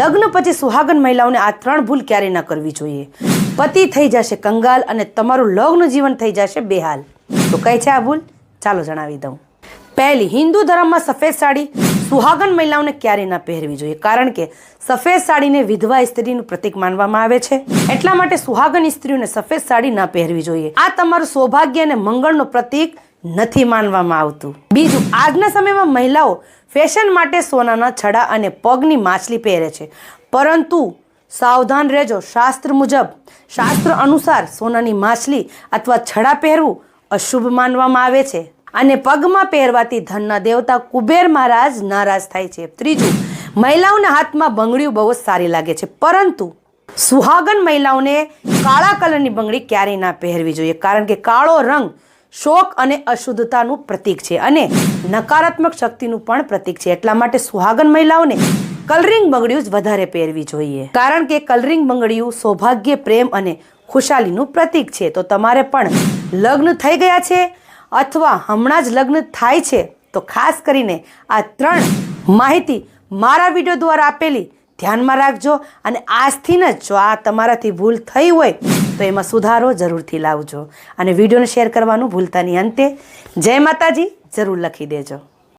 લગ્ન પછી સુહાગન મહિલાઓને આ ત્રણ ભૂલ ક્યારેય ન કરવી જોઈએ. પતિ થઈ જશે કંગાલ અને તમારું લગ્ન જીવન થઈ જશે બેહાલ. તો કઈ છે આ ભૂલ? ચાલો જણાવી દઉં. પહેલી, હિન્દુ ધર્મમાં સફેદ સાડી સુહાગન મહિલાઓને ક્યારેય ન પહેરવી જોઈએ, કારણ કે સફેદ સાડીને વિધવા સ્ત્રીનું પ્રતીક માનવામાં આવે છે. એટલા માટે સુહાગન સ્ત્રીઓને સફેદ સાડી ન પહેરવી જોઈએ. આ તમારું સૌભાગ્ય અને મંગળનું પ્રતીક નથી માનવામાં આવતું. બીજું, આજના સમયમાં મહિલાઓ ફેશન માટે સોનાના છડા અને પગની માછલી પહેરે છે. પરંતુ સાવધાન રહેજો. શાસ્ત્ર મુજબ, શાસ્ત્ર અનુસાર સોનાની માછલી અથવા છડા પહેરવું અશુભ માનવામાં આવે છે. અને પગમાં પહેરવાથી ધનના દેવતા કુબેર મહારાજ નારાજ થાય છે. ત્રીજું, મહિલાઓના હાથમાં બંગડીઓ બહુ જ સારી લાગે છે. પરંતુ સુહાગન મહિલાઓને કાળા કલરની બંગડી ક્યારેય ના પહેરવી જોઈએ. કારણ કે કાળો રંગ શોક અને અશુદ્ધતાનું પ્રતીક છે અને નકારાત્મક શક્તિનું પણ પ્રતીક છે. એટલા માટે સુહાગન મહિલાઓને કલરિંગ બંગડીઓ જ વધારે પહેરવી જોઈએ. કારણ કે કલરિંગ બંગડીઓ સૌભાગ્ય, પ્રેમ અને ખુશાલીનું પ્રતીક છે. તો તમારે પણ લગ્ન થઈ ગયા છે અથવા હમણાં જ લગ્ન થાય છે, તો ખાસ કરીને આ ત્રણ માહિતી મારા વીડિયો દ્વારા આપેલી ધ્યાનમાં રાખજો અને આજથી જ જો આ તમારાથી ભૂલ થઈ હોય, તો એમાં સુધારો જરૂરથી લાવજો. અને વિડીયોને શેર કરવાનું ભૂલતાની અંતે, જય માતાજી, જરૂર લખી દેજો.